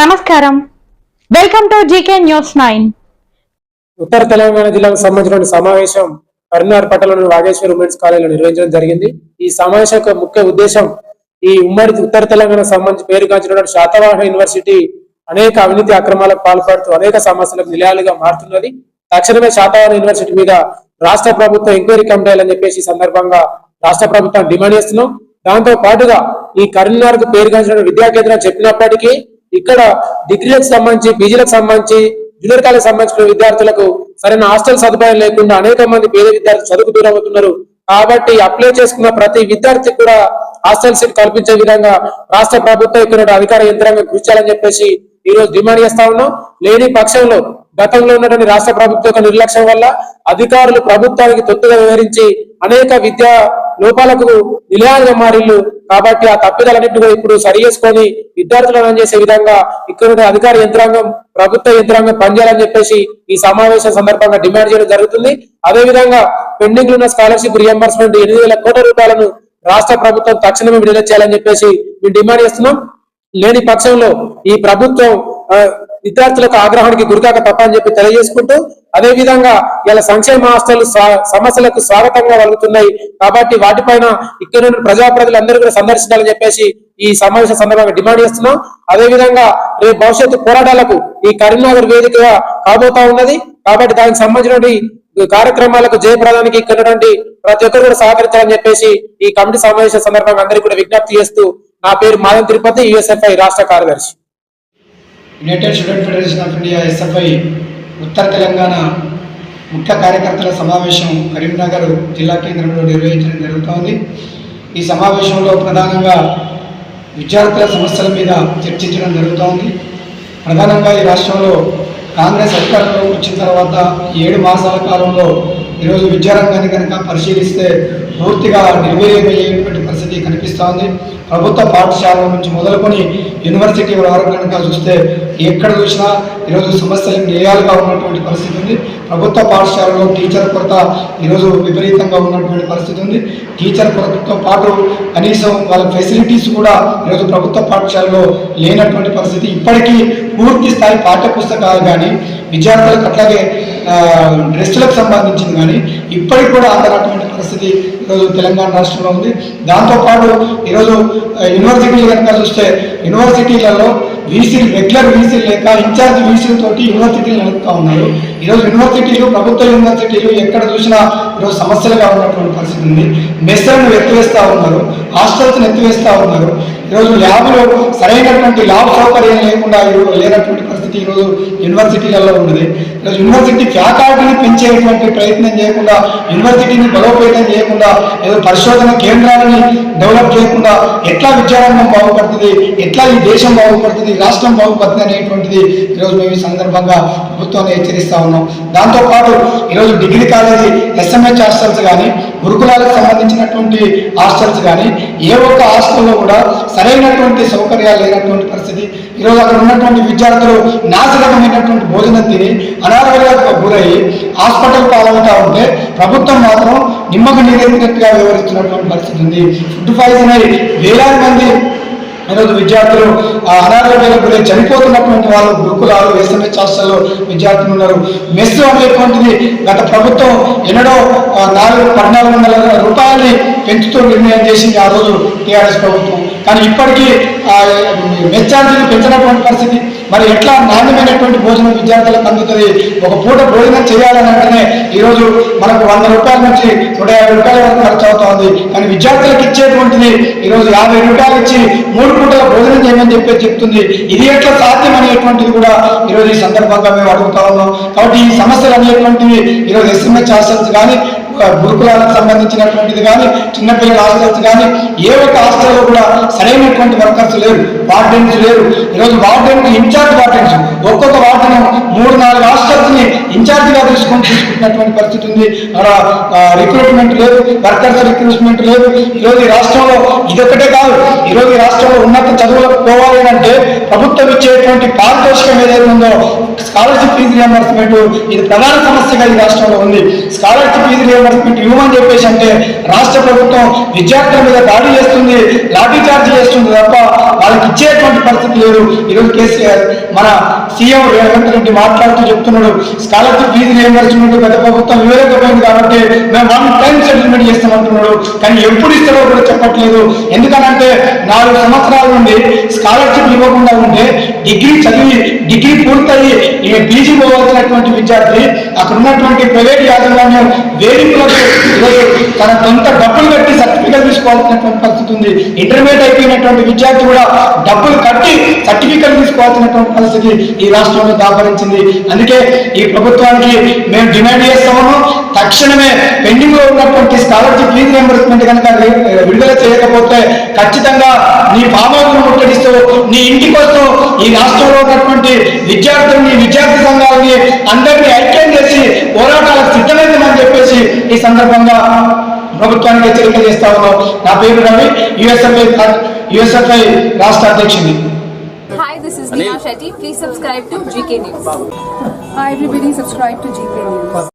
నమస్కారం. Welcome to GK news nine ఉత్తర తెలంగాణ జిల్లాకు సంబంధించిన సమావేశం కరీంనగర్ పట్టణంలోని వాగేశ్వర్ ఉమెన్స్ కాలేజీలో నిర్వహించడం జరిగింది. ఈ సమావేశం యొక్క ముఖ్య ఉద్దేశం ఈ ఉమ్మడి ఉత్తర తెలంగాణ సంబంధించి పేరుగాంచినటువంటి శాతవాహన యూనివర్సిటీ అనేక అవినీతి అక్రమాలకు పాల్పడుతూ అనేక సమస్యలకు నిలయాలుగా మారుతున్నది. తక్షణమే శాతవాహన యూనివర్సిటీ మీద రాష్ట్ర ప్రభుత్వం ఎంక్వైరీ కమిటీలని చెప్పేసి సందర్భంగా రాష్ట్ర ప్రభుత్వం డిమాండ్ చేస్తున్నాం. దాంతో పాటుగా ఈ కరీంనగర్కు పేరుగాంచిన విద్యా కేంద్రం చెప్పినప్పటికీ ఇక్కడ డిగ్రీలకు సంబంధించి పీజీలకు సంబంధించి జూనియర్ కాలేజ్ సంబంధించిన విద్యార్థులకు సరైన హాస్టల్ సదుపాయం లేకుండా అనేక మంది పేద విద్యార్థులు చదువుకు దూరం అవుతున్నారు. కాబట్టి అప్లై చేసుకున్న ప్రతి విద్యార్థి కూడా హాస్టల్ సీట్ కల్పించే విధంగా రాష్ట్ర ప్రభుత్వం ఇక్కడ అధికార యంత్రాంగం కృషి చేయాలని చెప్పేసి ఈ రోజు డిమాండ్ చేస్తా ఉన్నాం. లేని పక్షంలో గతంలో ఉన్నటువంటి రాష్ట్ర ప్రభుత్వం యొక్క నిర్లక్ష్యం వల్ల అధికారులు ప్రభుత్వానికి తొత్తుగా వివరించి అనేక విద్యా లోపాలకు నిలయాలుగా మారిల్లు. కాబట్టి ఆ తప్పిదాలన్నింటినీ ఇప్పుడు సరి చేసుకొని విద్యార్థులను చేసే విధంగా ఇక్కడ అధికార యంత్రాంగం ప్రభుత్వ యంత్రాంగం పనిచేయాలని చెప్పేసి ఈ సమావేశం సందర్భంగా డిమాండ్ చేయడం జరుగుతుంది. అదే విధంగా పెండింగ్ ఉన్న స్కాలర్షిప్ రియంబర్స్మెంట్ ఎనిమిది వేల కోట్ల రూపాయలను రాష్ట్ర ప్రభుత్వం తక్షణమే విడుదల చేయాలని చెప్పేసి మేము డిమాండ్ చేస్తున్నాం. లేని పక్షంలో ఈ ప్రభుత్వం విద్యార్థులకు ఆగ్రహానికి గురికాక తప్పని చెప్పి తెలియజేసుకుంటూ అదే విధంగా ఇలా సంక్షేమ హాస్టల్ సమస్యలకు స్వాగతంగా వలుగుతున్నాయి. కాబట్టి వాటిపైన ఇక్కడ ఉన్న ప్రజాప్రతినిధులందరూ కూడా సందర్శించాలని చెప్పేసి ఈ సమావేశ సందర్భంగా డిమాండ్ చేస్తున్నాం. అదే విధంగా రేపు భవిష్యత్తు పోరాటాలకు ఈ కరీంనగర్ వేదికగా కాబోతా ఉన్నది. కాబట్టి దానికి సంబంధించినటువంటి కార్యక్రమాలకు జయప్రదానికి ఇక్కడ ప్రతి ఒక్కరు కూడా సహకరించాలని చెప్పేసి ఈ కమిటీ సమావేశ సందర్భంగా అందరికీ కూడా విజ్ఞప్తి చేస్తూ నా పేరు మాధవ్ తిరుపతి యుఎస్ఎఫ్ఐ రాష్ట్ర కార్యదర్శి. United Student Federation of India SFI ఉత్తర తెలంగాణ ముఖ్య కార్యకర్తల సమావేశం కరీంనగర్ జిల్లా కేంద్రంలో నిర్వహించడం జరుగుతోంది. ఈ సమావేశంలో ప్రధానంగా విద్యార్థుల సమస్యల మీద చర్చించడం జరుగుతోంది. ప్రధానంగా ఈ రాష్ట్రంలో కాంగ్రెస్ అధికారంలోకి వచ్చిన తర్వాత ఈ ఏడు మాసాల కాలంలో ఈరోజు విద్యారంగాన్ని కనుక పరిశీలిస్తే పూర్తిగా నిర్వీర్యమయ్యేటువంటి పరిస్థితి కనిపిస్తోంది. ప్రభుత్వ పాఠశాలల నుంచి మొదలుకొని యూనివర్సిటీ వరకు కనుక చూస్తే ఎక్కడ చూసినా ఈరోజు సమస్యలు నిలయాలుగా ఉన్నటువంటి పరిస్థితి ఉంది. ప్రభుత్వ పాఠశాలలో టీచర్ కొరత ఈరోజు విపరీతంగా ఉన్నటువంటి పరిస్థితి ఉంది. టీచర్ కొరతతో పాటు కనీసం వాళ్ళ ఫెసిలిటీస్ కూడా ఈరోజు ప్రభుత్వ పాఠశాలలో లేనటువంటి పరిస్థితి. ఇప్పటికీ పూర్తి స్థాయి పాఠ్య పుస్తకాలు కానీ విద్యార్థులకు అట్లాగే రెస్టులకు డ్రెస్సులకు సంబంధించింది కానీ ఇప్పటికి కూడా అందనటువంటి పరిస్థితి ఈరోజు తెలంగాణ రాష్ట్రంలో ఉంది. దాంతోపాటు ఈరోజు యూనివర్సిటీలు కనుక చూస్తే యూనివర్సిటీలలో వీసీలు రెగ్యులర్ వీసీలు లేక ఇన్ఛార్జ్ వీసీలతో యూనివర్సిటీలు నడుపుతూ ఉన్నారు. ఈరోజు యూనివర్సిటీలు ప్రభుత్వ యూనివర్సిటీలు ఎక్కడ చూసినా ఈరోజు సమస్యలుగా ఉన్నటువంటి పరిస్థితి ఉంది. మెస్లను ఎత్తివేస్తూ ఉన్నారు హాస్టల్స్ని ఎత్తివేస్తూ ఉన్నారు. ఈరోజు ల్యాబ్లో సరైనటువంటి ల్యాబ్ సౌకర్యం లేకుండా లేనటువంటి పరిస్థితి ఈరోజు యూనివర్సిటీలలో ఉన్నది. ఈరోజు యూనివర్సిటీ ఫ్యాకల్టీని పెంచేటువంటి ప్రయత్నం చేయకుండా యూనివర్సిటీని బలోపేతం చేయకుండా ఏదో పరిశోధన కేంద్రాలని డెవలప్ చేయకుండా ఎట్లా విద్యారంగం బాగుపడుతుంది ఎట్లా ఈ దేశం బాగుపడుతుంది రాష్ట్రం బాగుపడుతుంది అనేటువంటిది ఈరోజు మేము ఈ సందర్భంగా ప్రభుత్వాన్ని హెచ్చరిస్తా ఉన్నాం. దాంతోపాటు ఈరోజు డిగ్రీ కాలేజీ ఎస్ఎంహెచ్ హాస్టల్స్ కానీ గురుకులాలకు సంబంధించినటువంటి హాస్టల్స్ కానీ ఏ ఒక్క హాస్టల్లో కూడా సరైనటువంటి సౌకర్యాలు లేనటువంటి పరిస్థితి. ఈరోజు అక్కడ ఉన్నటువంటి విద్యార్థులు నాశనకమైనటువంటి భోజనం తిని అనారోగ్యాలకు గురయ్యి హాస్పిటల్ పాలవుతా ఉంటే ప్రభుత్వం మాత్రం నిమ్మకు నీరెత్తినట్టుగా వ్యవహరిస్తున్నటువంటి పరిస్థితి ఉంది. ఫుడ్ పాయిజన్ అయి వేలాది మంది ఈరోజు విద్యార్థులు ఆ అనారోగ్యాలకు గురై చనిపోతున్నటువంటి వాళ్ళు గురుకులాలు ఎస్ఎంహెచ్ హాస్టల్లో విద్యార్థులు ఉన్నారు. మెస్ అనేటువంటిది గత ప్రభుత్వం ఎన్నడో నాలుగు పద్నాలుగు వందల రూపాయలని పెంచుతూ నిర్ణయం చేసింది ఆ రోజు టీఆర్ఎస్ ప్రభుత్వం. కానీ ఇప్పటికీ ఆ, పెంచినటువంటి పరిస్థితి మరి ఎట్లా నాణ్యమైనటువంటి భోజనం విద్యార్థులకు అందుతుంది? ఒక పూట భోజనం చేయాలని అంటేనే ఈరోజు మనకు వంద రూపాయల నుంచి నూట యాభై రూపాయల వరకు ఖర్చు అవుతుంది. కానీ విద్యార్థులకు ఇచ్చేటువంటిది ఈరోజు యాభై రూపాయలు ఇచ్చి మూడు పూటల భోజనం చేయమని చెప్పి చెప్తుంది. ఇది ఎట్లా సాధ్యం అనేటువంటిది కూడా ఈరోజు ఈ సందర్భంగా మేము అడుగుతా ఉన్నాం. కాబట్టి ఈ సమస్యలు అనేటువంటివి ఈరోజు ఎస్ఎంహెచ్ హాస్టల్స్ కానీ గురుకులాలకు సంబంధించినటువంటిది కానీ చిన్నపిల్లల హాస్టల్స్ కానీ ఏ ఒక్క హాస్టల్లో కూడా సరైనటువంటి వర్కర్స్ లేరు వార్డెన్స్ లేరు. ఈరోజు వార్డెన్ ఇన్ఛార్జ్ వార్డెన్స్ ఒక్కొక్క వార్డెన్ మూడు నాలుగు ఇన్ఛార్జిగా తీసుకొని తీసుకుంటున్నటువంటి పరిస్థితి ఉంది. రిక్రూట్మెంట్ లేదు వర్కర్స్ రిక్రూట్మెంట్ లేదు. ఈరోజు రాష్ట్రంలో ఇదొకటే కాదు. ఈరోజు రాష్ట్రంలో ఉన్నత చదువులకు పోవాలి అంటే ప్రభుత్వం ఇచ్చేటువంటి పారితోషికం ఏదైతే ఉందో స్కాలర్షిప్ ఫీజు రియంబర్స్మెంట్ ఇది ప్రధాన సమస్యగా ఈ రాష్ట్రంలో ఉంది. స్కాలర్షిప్ ఫీజు రియంబర్స్మెంట్ ఇవ్వమని చెప్పేసి అంటే రాష్ట్ర ప్రభుత్వం విద్యార్థుల మీద దాడి చేస్తుంది లాఠీ చార్జ్ చేస్తుంది తప్ప ఇచ్చేటువంటి పరిస్థితి లేదు. ఈరోజు కేసీఆర్ మన సీఎం రేవంత్ రెడ్డి మాట్లాడుతూ చెప్తున్నాడు స్కాలర్షిప్ ఫీజు రియంబర్స్మెంట్ గత ప్రభుత్వం ఇవ్వలేకపోయింది కాబట్టి మేము వన్ టైం సెటిల్మెంట్ చేస్తామంటున్నాడు. కానీ ఎప్పుడు ఇస్తారో కూడా చెప్పట్లేదు. ఎందుకనంటే నాలుగు సంవత్సరాల నుండి స్కాలర్షిప్ ఇవ్వకుండా ఉంటే డిగ్రీ చదివి డిగ్రీ పూర్తయి ఇక పీజీ పోవాల్సినటువంటి విద్యార్థి అక్కడ ఉన్నటువంటి ప్రైవేట్ యాజమాన్యం వేదికలకు తన సొంత డబ్బులు కట్టి సర్టిఫికెట్ తీసుకోవాల్సినటువంటి పరిస్థితి ఉంది. ఇంటర్మీడియట్ అయిపోయినటువంటి విద్యార్థి కూడా డబ్బులు కట్టి సర్టిఫికెట్ తీసుకోవాల్సినటువంటి పరిస్థితి ఈ రాష్ట్రంలో దాపరించింది. అందుకే ఈ ప్రభుత్వానికి మేము డిమాండ్ చేస్తాము తక్షణమే పెండింగ్లో ఉన్నటువంటి స్కాలర్షిప్ ఫీజు రియంబర్స్మెంట్ కనుక విడుదల చేయకపోతే ఖచ్చితంగా నీ పామోదును ముట్టడిస్తూ నీ ఇంటికి వస్తూ ఈ రాష్ట్రంలో ఉన్నటువంటి విద్యార్థుల్ని విద్యార్థి సంఘాలని అందరినీ ఐక్యం చేసి పోరాటాలకు సిద్ధమైందని చెప్పేసి ఈ సందర్భంగా ప్రభుత్వానికి హెచ్చరిక చేస్తా ఉన్నాం. నా పేరు రవి యుఎస్ఎంఏ యుఎస్ఎఫ్ఐ రాష్ట్ర అధ్యక్షుడిని Hi, this is Neha Shetty. Please subscribe to GK News. Hi everybody, subscribe to GK News.